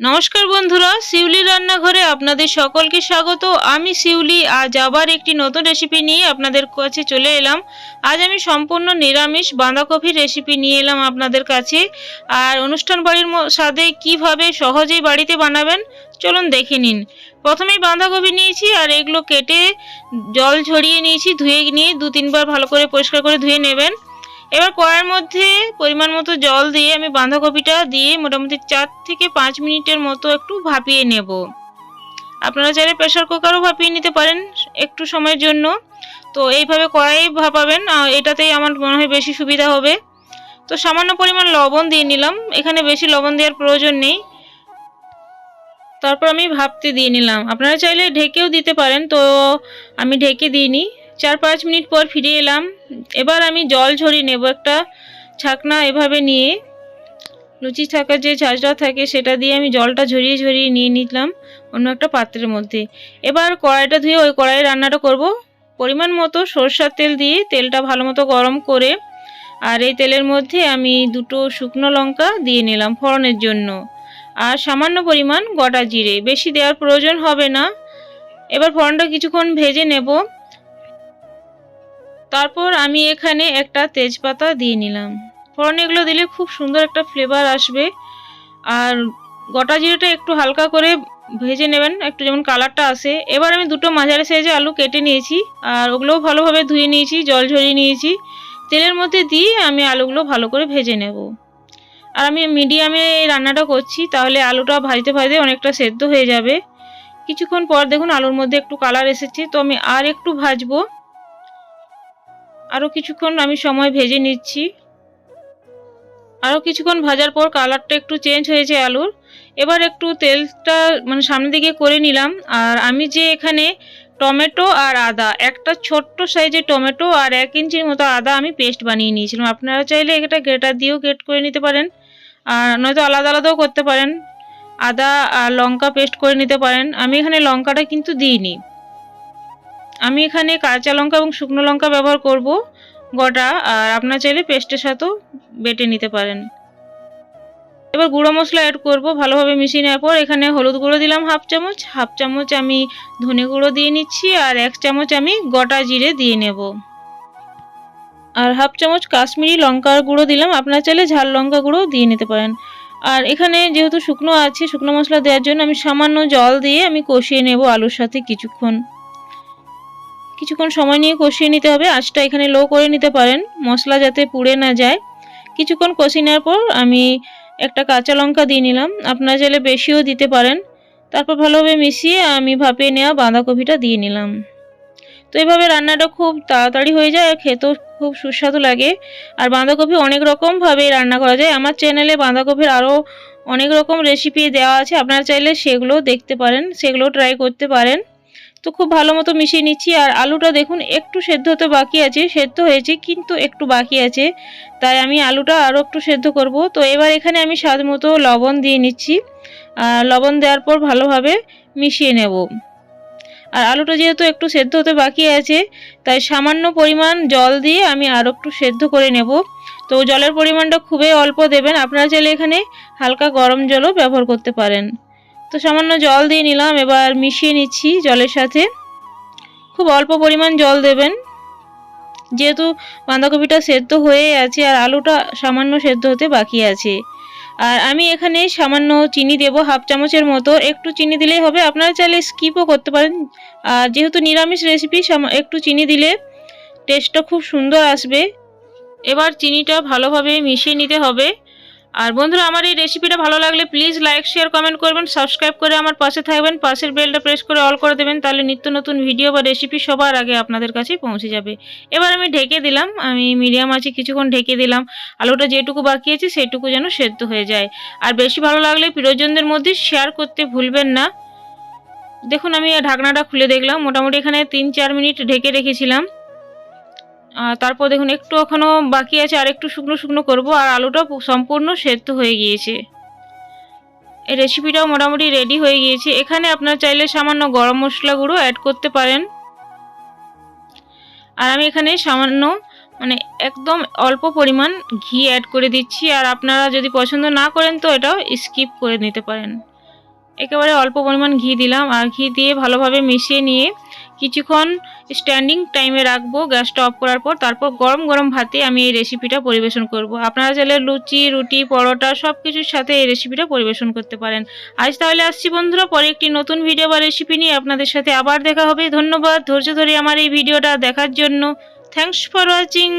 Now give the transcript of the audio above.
নমস্কার বন্ধুরা শিউলি রান্নাঘরে আপনাদের সকলকে স্বাগত। আমি শিউলি আজ আবার একটি নতুন রেসিপি নিয়ে আপনাদের কাছে চলে এলাম। আজ আমি সম্পূর্ণ নিরামিষ বাঁধাকপির রেসিপি নিয়ে এলাম আপনাদের কাছে। আর অনুষ্ঠান বাড়ির স্বাদে কীভাবে সহজেই বাড়িতে বানাবেন, চলুন দেখে নিন। প্রথমেই বাঁধাকপি নিয়েছি আর এগুলো কেটে জল ঝরিয়ে নিয়েছি, ধুয়ে নিয়ে দু তিনবার ভালো করে পরিষ্কার করে ধুয়ে নেবেন। এবার কড়াইয়ের মধ্যে পরিমাণ মতো জল দিয়ে আমি বাঁধাকপিটা দিয়ে মোটামুটি চার থেকে পাঁচ মিনিটের মতো একটু ভাপিয়ে নেব। আপনারা চাইলে প্রেশার কুকারও ভাপিয়ে নিতে পারেন একটু সময়ের জন্য। তো এইভাবে কড়াই ভাপাবেন এটাতেই আমার মনে হয় বেশি সুবিধা হবে। তো সামান্য পরিমাণ লবণ দিয়ে নিলাম, এখানে বেশি লবণ দেওয়ার প্রয়োজন নেই। তারপর আমি ভাপতে দিয়ে নিলাম। আপনারা চাইলে ঢেকেও দিতে পারেন, তো আমি ঢেকে দিইনি। চার পাঁচ মিনিট পর ফিরে এলাম। এবার আমি জল ঝরিয়ে নেব একটা ছাকনা এভাবে নিয়ে। লুচি থাকার যে ঝাঁঝরা থাকে সেটা দিয়ে আমি জলটা ঝরিয়ে ঝরিয়ে নিয়ে নিলাম অন্য একটা পাত্রের মধ্যে। এবার কড়াইটা ধুয়ে ওই কড়াইয়ে রান্নাটা করব। পরিমাণ মতো সরষার তেল দিয়ে তেলটা ভালো মতো গরম করে আর এই তেলের মধ্যে আমি দুটো শুকনো লঙ্কা দিয়ে নিলাম ফোড়নের জন্য। আর সামান্য পরিমাণ গোটা জিরে। বেশি দেওয়ার প্রয়োজন হবে না। এবার ফোড়নটা কিছুক্ষণ ভেজে নেব। তারপর আমি এখানে একটা তেজপাতা দিয়ে নিলাম। ফোড়ন এগুলো দিলে খুব সুন্দর একটা ফ্লেভার আসবে। আর গোটা জিরেটা একটু হালকা করে ভেজে নেবেন, একটু যেমন কালারটা আসে। এবার আমি দুটো মাঝারি সাইজে আলু কেটে নিয়েছি, আর ওগুলোও ভালোভাবে ধুয়ে নিয়েছি, জল ঝরিয়ে নিয়েছি। তেলের মধ্যে দিয়ে আমি আলুগুলো ভালো করে ভেজে নেব। আর আমি মিডিয়ামে এই রান্নাটা করছি, তাহলে আলুটা ভাজতে ভাজতে অনেকটা সেদ্ধ হয়ে যাবে। কিছুক্ষণ পর দেখুন আলুর মধ্যে একটু কালার এসেছে, তো আমি আর একটু ভাজবো। আরও কিছুক্ষণ আমি সময় ভেজে নিচ্ছি। আরও কিছুক্ষণ ভাজার পর কালারটা একটু চেঞ্জ হয়েছে আলুর। এবার একটু তেলটা মানে সামনের দিকে করে নিলাম। আর আমি যে এখানে টমেটো আর আদা, একটা ছোট্ট সাইজের টমেটো আর এক ইঞ্চির মতো আদা আমি পেস্ট বানিয়ে নিয়েছিলাম। আপনারা চাইলে এটা গ্রেটার দিয়েও গ্রেট করে নিতে পারেন। আর নয়তো আলাদা আলাদাও করতে পারেন। আদা আর লঙ্কা পেস্ট করে নিতে পারেন। আমি এখানে লঙ্কাটা কিন্তু দিইনি। আমি এখানে কাঁচা লঙ্কা এবং শুকনো লঙ্কা ব্যবহার করব, গোটা, আর আপনার চাইলে পেস্টের সাথেও বেটে নিতে পারেন। এবার গুঁড়ো মশলা অ্যাড করব, ভালোভাবে মিশিয়ে নেওয়ার পর এখানে হলুদ গুঁড়ো দিলাম হাফ চামচ। হাফ চামচ আমি ধনে গুঁড়ো দিয়ে নিচ্ছি, আর এক চামচ আমি গোটা জিরে দিয়ে নেব। আর হাফ চামচ কাশ্মীরি লঙ্কার গুঁড়ো দিলাম, আপনার চাইলে ঝাল লঙ্কা গুঁড়ো দিয়ে নিতে পারেন। আর এখানে যেহেতু শুকনো আছে, শুকনো মশলা দেওয়ার জন্য আমি সামান্য জল দিয়ে আমি কষিয়ে নেব আলুর সাথে কিছুক্ষণ। কিছুক্ষণ সময় নিয়ে কষিয়ে নিতে হবে। আঁচটা এখানে লো করে নিতে পারেন, মশলা যাতে পুড়ে না যায়। কিছুক্ষণ কষিয়ে নেওয়ার পর আমি একটা কাঁচা লঙ্কা দিয়ে নিলাম। আপনার চাইলে বেশিও দিতে পারেন। তারপর ভালোভাবে মিশিয়ে আমি ভাপিয়ে নেওয়া বাঁধাকপিটা দিয়ে নিলাম। তো এইভাবে রান্নাটা খুব তাড়াতাড়ি হয়ে যায় আর খেতেও খুব সুস্বাদু লাগে। আর বাঁধাকপি অনেক রকমভাবে রান্না করা যায়। আমার চ্যানেলে বাঁধাকপির আরও অনেক রকম রেসিপি দেওয়া আছে। আপনারা চাইলে সেগুলো দেখতে পারেন সেগুলো ট্রাই করতে পারেন। তো খুব ভালো মতো মিশিয়ে নিচ্ছি। আর আলুটা দেখুন, একটু সেদ্ধ হতে বাকি আছে, সেদ্ধ হয়েছে কিন্তু একটু বাকি আছে। তাই আমি আলুটা আরও একটু সেদ্ধ করব। তো এবার এখানে আমি স্বাদ মতো লবণ দিয়ে নিচ্ছি। আর লবণ দেওয়ার পর ভালোভাবে মিশিয়ে নেব। আর আলুটা যেহেতু একটু সেদ্ধ হতে বাকি আছে, তাই সামান্য পরিমাণ জল দিয়ে আমি আরও একটু সেদ্ধ করে নেব। তো জলের পরিমাণটা খুবই অল্প দেবেন। আপনারা চাইলে এখানে হালকা গরম জলও ব্যবহার করতে পারেন। তো সামান্য জল দিয়ে নিলাম, এবার মিশিয়ে নিচ্ছি জলের সাথে। খুব অল্প পরিমাণ জল দেবেন। যেহেতু বাঁধাকপিটা সেদ্ধ হয়ে আছে আর আলুটা সামান্য সেদ্ধ হতে বাকি আছে। আর আমি এখানে সামান্য চিনি দেব, হাফ চামচের মতো। একটু চিনি দিলেই হবে। আপনারা চাইলে স্কিপও করতে পারেন। আর যেহেতু নিরামিষ রেসিপি একটু চিনি দিলে টেস্টটা খুব সুন্দর আসবে। এবার চিনিটা ভালোভাবে মিশিয়ে নিতে হবে। আর বন্ধুরা, আমার এই রেসিপিটা ভালো লাগলে প্লিজ লাইক শেয়ার কমেন্ট করবেন সাবস্ক্রাইব করে আমার পাশে থাকবেন, পাশের বেলটা প্রেস করে অল করে দেবেন, তাহলে নিত্য নতুন ভিডিও বা রেসিপি সবার আগে আপনাদের কাছে পৌঁছে যাবে। এবার আমি ঢেকে দিলাম, আমি মিডিয়াম আছে কিছুক্ষণ ঢেকে দিলাম, আলুটা যেটুকু বাকি আছে সেটুকু যেন সেদ্ধ হয়ে যায়। আর বেশি ভালো লাগলে প্রিয়জনদের মধ্যে শেয়ার করতে ভুলবেন না। দেখুন, আমি ঢাকনাটা খুলে দেখলাম, মোটামুটি এখানে তিন চার মিনিট ঢেকে রেখেছিলাম। তারপর দেখুন, একটু এখনও বাকি আছে, আর একটু শুকনো শুকনো করব, আর আলুটা সম্পূর্ণ সেদ্ধ হয়ে গিয়েছে। এই রেসিপিটাও মোটামুটি রেডি হয়ে গিয়েছে। এখানে আপনার চাইলে সামান্য গরম মশলা গুঁড়ো অ্যাড করতে পারেন। আর আমি এখানে সামান্য মানে একদম অল্প পরিমাণ ঘি অ্যাড করে দিচ্ছি। আর আপনারা যদি পছন্দ না করেন তো এটাও স্কিপ করে নিতে পারেন। একেবারে অল্প পরিমাণ ঘি দিলাম। আর ঘি দিয়ে ভালোভাবে মিশিয়ে নিয়ে কিছুক্ষণ স্ট্যান্ডিং টাইমে রাখব গ্যাসটা অফ করার পর তারপর গরম গরম ভাতে আমি এই রেসিপিটা পরিবেশন করব। আপনারা চাইলে লুচি, রুটি, পরোটা সব কিছুর সাথে এই রেসিপিটা পরিবেশন করতে পারেন। আজ তাহলে আসছি বন্ধুরা, পরে একটি নতুন ভিডিও বা রেসিপি নিয়ে আপনাদের সাথে আবার দেখা হবে। ধন্যবাদ, ধৈর্য ধরে আমার এই ভিডিওটা দেখার জন্য। Thanks for watching